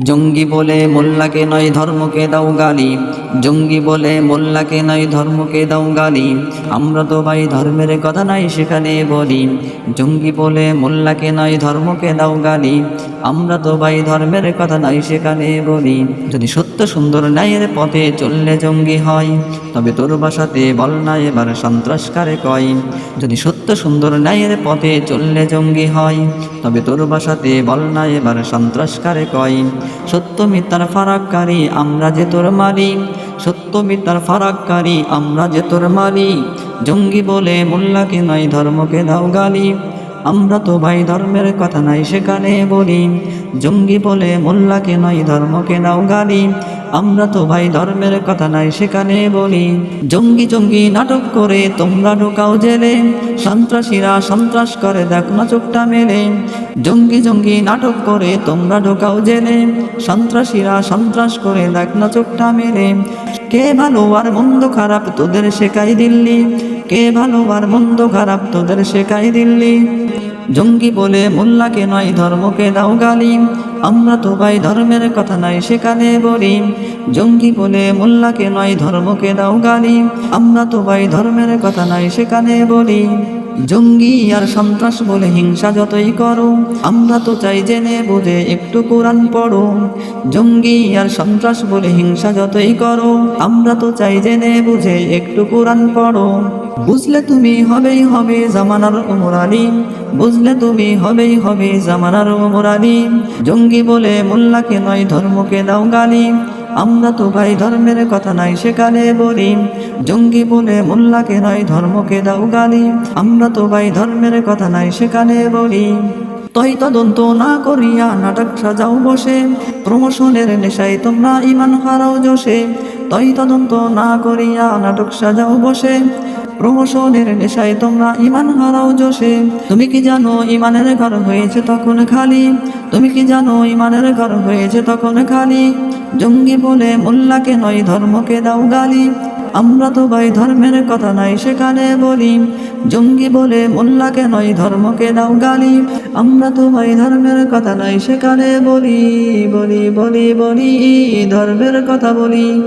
জঙ্গি বলে মোল্লাকে নয়, ধর্মকে দাও গালি। জঙ্গি বলে মোল্লাকে নয়, ধর্মকে দাও গালি। আমরা তো ভাই ধর্মের কথা নাই সেখানে বলি। জঙ্গি বলে মোল্লাকে নয়, ধর্মকে দাও গালি। আমরা তো ভাই ধর্মের কথা নাই সেখানে বলি। যদি সত্য সুন্দর ন্যায়ের পথে চললে জঙ্গি হয়, তবে তোর বাসাতে বল না এবার সন্ত্রাসকারে কয়। যদি সত্য সুন্দর ন্যায়ের পথে চললে জঙ্গি হয়, তবে তোর বাসাতে বল না এবার সন্ত্রাসকারে কয়। সত্য মিতার ফারাককারী, আমরা যে তোর মারি সত্য মিতার ফারাককারী, আমরা যে তোর মারি জঙ্গি বলে মোল্লাকে নয়, ধর্মকে দাও গালি। আমরা তো ভাই ধর্মের কথা নাই সেখানে বলি। জঙ্গি বলে মোল্লাকে নয়, ধর্মকে নাও গালি। আমরা তো ভাই ধর্মের কথা নাই সেখানে বলি। জঙ্গি জঙ্গি নাটক করে তোমরা ঢোকাও জেলে। সন্ত্রাসীরা সন্ত্রাস করে, দেখ না চোখটা মেলে। জঙ্গি জঙ্গি নাটক করে তোমরা ঢোকাও জেলে। সন্ত্রাসীরা সন্ত্রাস করে, দেখ না চোখটা মেলে। কে ভালো আর মন্দ খারাপ তোদের শেখাই দিল্লি? কে ভালো আর মন্দ খারাপ তোদের শেখাই দিল্লি? জঙ্গি বলে মোল্লাকে নয়, ধর্মকে দাও গালি। আমরা তো ভাই ধর্মের কথা নাই সেখানে বলি। জঙ্গি বলে মোল্লাকে নয়, ধর্মকে দাও গালি। আমরা তো ভাই ধর্মের কথা নাই সেখানে বলি। জঙ্গি আর সন্ত্রাস বলে হিংসা যতই করো, আমরা তো চাই জেনে বুঝে একটু কোরআন পড়ো। জঙ্গি আর সন্ত্রাস বলে হিংসা যতই করো, আমরা তো চাই জেনে বুঝে একটু কোরআন পড়ো। বুঝলে তুমি হবেই হবে জামানার উমর আলী। বুঝলে তুমি হবেই হবে জামানার উমর আলী। জঙ্গি বলে মোল্লাকে নয়, ধর্মকে দাও গালি। আমরা তো ভাই ধর্মের কথা নাই সেখানে বলি। জঙ্গি বলে মোল্লাকে নয়, ধর্মকে দাও গালি। আমরা তো ভাই ধর্মের কথা নাই সেখানে বলি। তই তদন্ত না করিয়া নাটক সাজাও বসে। প্রমোশনের নেশায় তোমরা ইমান হারাও জোশে। তই তদন্ত না করিয়া নাটক সাজাও বসে। প্রমোশনের নেশায় তোমরা ইমান হারাও জোশে। তুমি কি জানো ইমানের ঘর হয়েছে তখন খালি? তুমি কি জানো ইমানের ঘর হয়েছে তখন খালি? জঙ্গি বলে, মোল্লাকে নয়, ধর্মকে দাও গালি। আমরা তো ভাই ধর্মের কথা নাই সেখানে বলি। জঙ্গি বলে, মোল্লাকে নয়, ধর্মকে দাও গালি। আমরা তো ভাই ধর্মের কথা নাই সেখানে বলি বলি বলি বলি, ধর্মের কথা বলি।